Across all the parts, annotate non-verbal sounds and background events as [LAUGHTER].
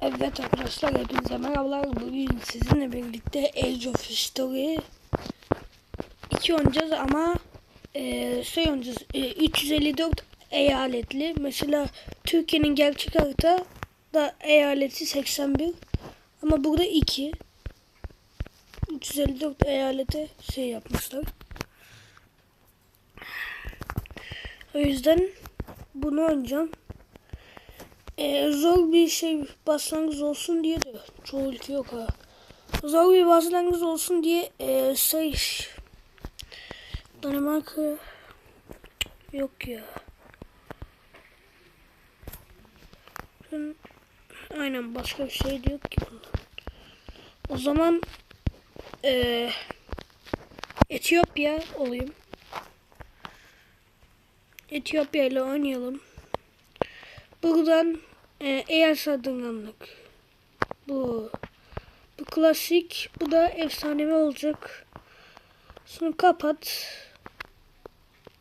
Evet arkadaşlar hepinize merhabalar. Bugün sizinle birlikte Age of History 2 oynayacağız ama e, şey oynayacağız. E, 354 eyaletli. Mesela Türkiye'nin gerçek harita da eyaleti 81 ama burada 2 354 eyalete şey yapmışlar. O yüzden bunu oynayacağım. Ee, zor bir şey başlangıç olsun diye de çoğu ülke yok ha. Zor bir başlangıç olsun diye e, şey Danimarka yok ya. Aynen başka bir şey de yok ki bunda. O zaman e, Etiyopya olayım. Etiyopya ile oynayalım. Buradan e, eğer sardınganlık. Bu. Bu klasik. Bu da efsanevi olacak. Şunu kapat.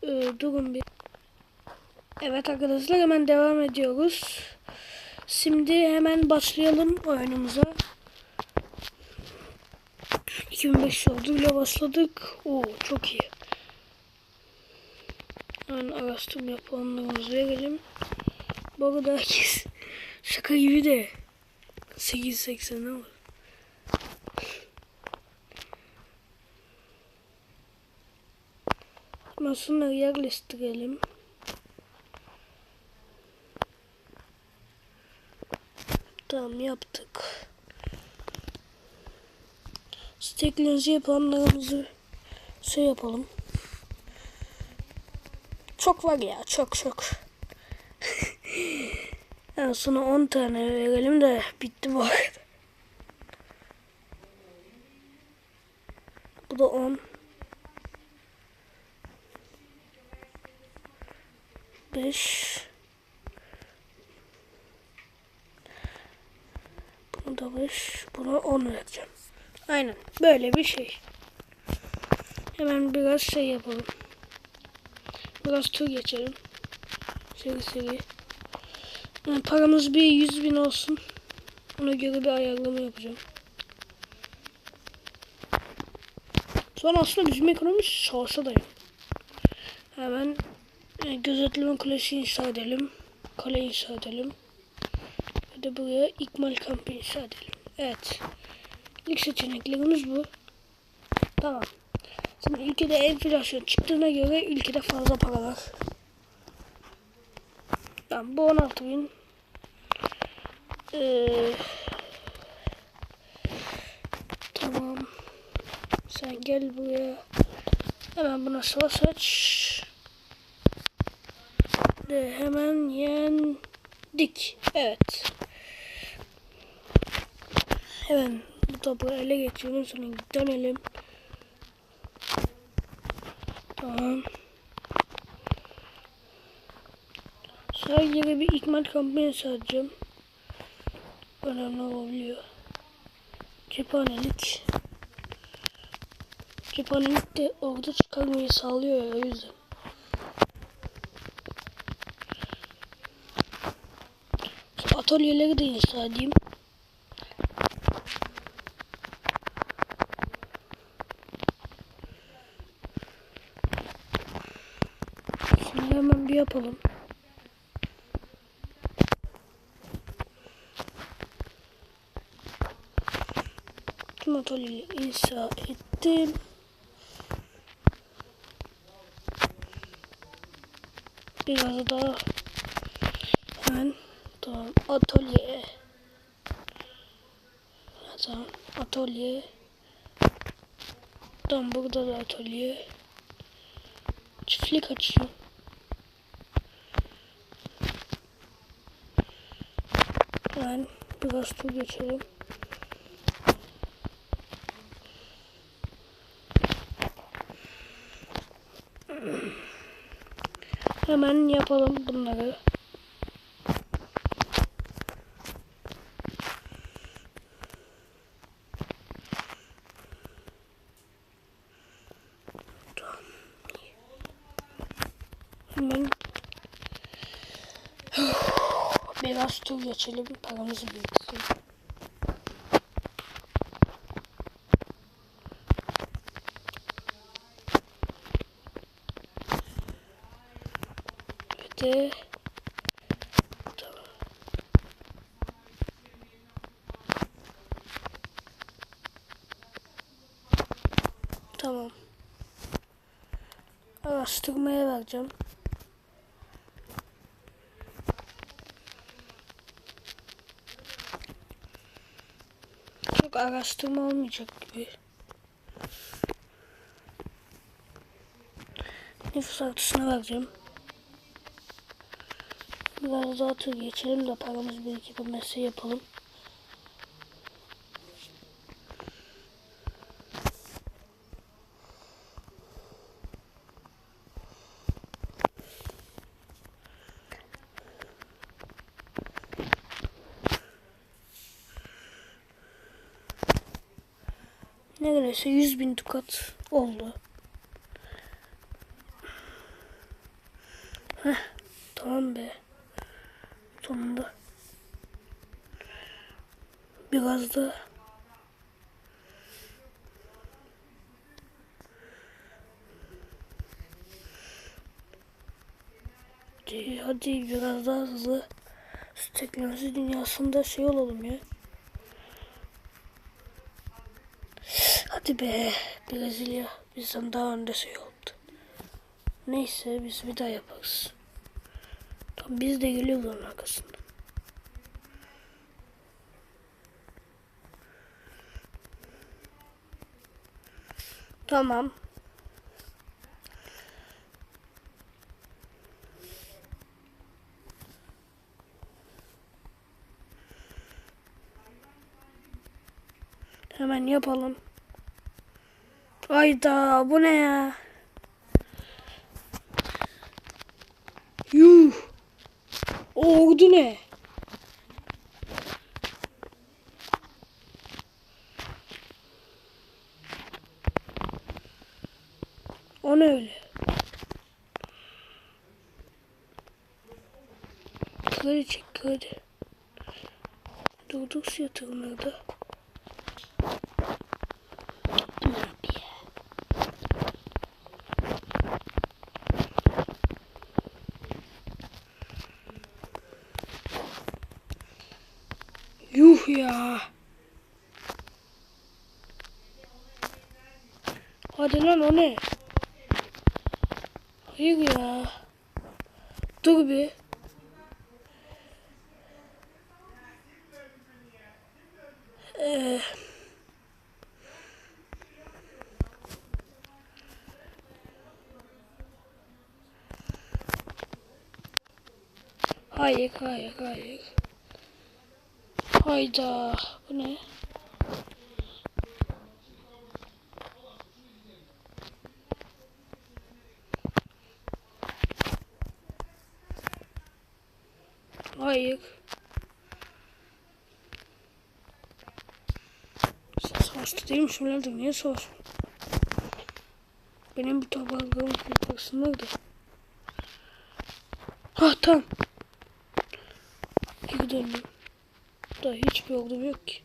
E, durun bir. Evet arkadaşlar hemen devam ediyoruz. Şimdi hemen başlayalım oyunumuza. 2500 orduyla başladık. Oo çok iyi. Hemen araştırma puanlarımızı verelim. Bu arada herkes şaka gibi de 880 ne var? Hemen şunları yerleştirelim. Tamam yaptık. Teknoloji yapanlarımızı şey yapalım. Çok var ya çok çok. En sona 10 tane verelim de bitti bu arada. Bu da 10. 5. Bunu da 5. Buna 10 vereceğim. Aynen. Böyle bir şey. Hemen biraz şey yapalım. Biraz tur geçelim. Seri seri. Paramız bir 100 bin olsun. Ona göre bir ayarlama yapacağım. Sonra aslında bizim ekonomi savaşa dayanıyor. Hemen e, gözetleme kulesi inşa edelim. Kale inşa edelim. Ve de buraya ikmal kampı inşa edelim. Evet. İlk seçeneklerimiz bu. Tamam. Şimdi ülkede enflasyon çıktığına göre ülkede fazla para var. Tamam bu 16 bin. Ee, tamam. Sen gel buraya. Hemen buna savaş aç. De hemen yendik. Evet. Hemen bu topu ele geçirelim sonra dönelim. Tamam. Sadece bir ikmal kampanya sadeceğim. Önemli olabiliyor. Cephanelik. Cephanelik de orada çıkarmayı sağlıyor ya o yüzden. Şu atölyeleri de inşa edeyim. Şimdi hemen bir yapalım. Atölyeyi inşa ettim. Biraz daha hemen tamam atölye. Tamam atölye. Tamam burada da atölye. Çiftlik açıyor. Hemen biraz tur geçelim Hemen yapalım bunları. Hemen [SIGHS] biraz tur geçelim. Paramızı biriktirelim. De tamam. Tamam. Araştırmaya vereceğim. Çok araştırma olmayacak gibi. Nüfus artışına vereceğim. Biraz daha tur geçelim de paramız mesleği yapalım. Neredeyse 100 bin dukat oldu. Heh, tamam be. Sonunda. Biraz da Hadi, hadi biraz daha hızlı. Şu teknoloji dünyasında şey olalım ya. Hadi be Brezilya bizden daha önde şey oldu. Neyse biz bir daha yaparız. Biz de geliyoruz onun arkasından. Tamam. Hemen yapalım. Ayda bu ne ya? O ordu ne? O ne öyle? Çek kredi. Durduk yatırımlarda. Yuh ya. Hadi lan o ne? Hayır ya. Dur bir. Ee, hayır, hayır, hayır. Hayda. Bu ne? Sen savaşta değilmişim lan niye savaşım? Benim bir tabancam parçası nerede? Ha tamam. Geri döndüm. Da hiçbir ordum yok ki.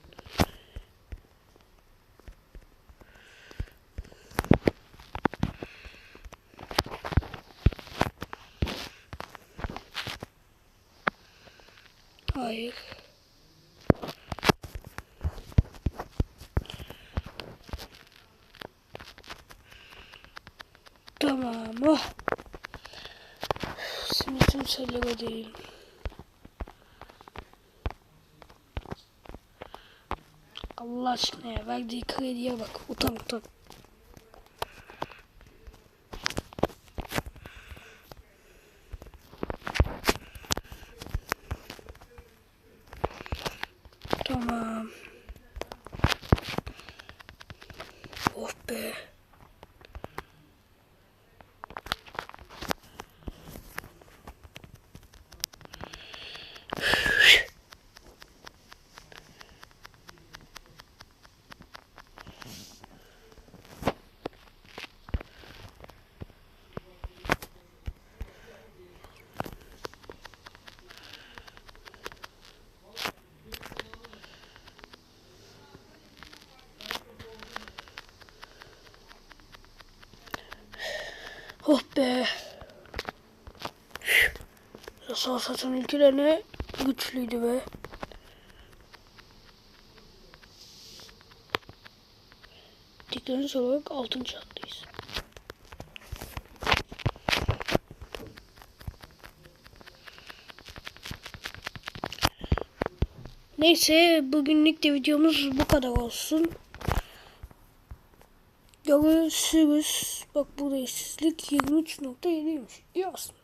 Hayır. Tamam. Oh. Şimdi tüm sellere değil. Aşkına ya verdiği krediye bak. Utan utan. Tamam. Savaşat'ın ülkelerine güçlüydü ve teknolojik olarak altın çağındayız. Neyse bugünlük de videomuz bu kadar olsun. Görüşürüz. Bak burada işsizlik 23.7'ymiş. İyi aslında.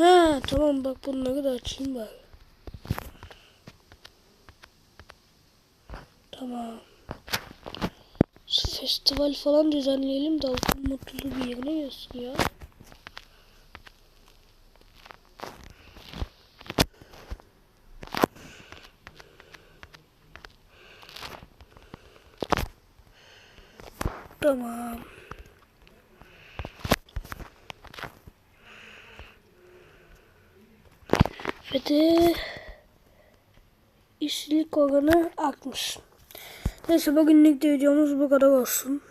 Ha tamam bak bunları da açayım bari. Tamam. Festival falan düzenleyelim de halkın mutluluğu bir yerine gelsin ya. Tamam. Ve de işsizlik oranı artmış. Neyse bugünlük de videomuz bu kadar olsun.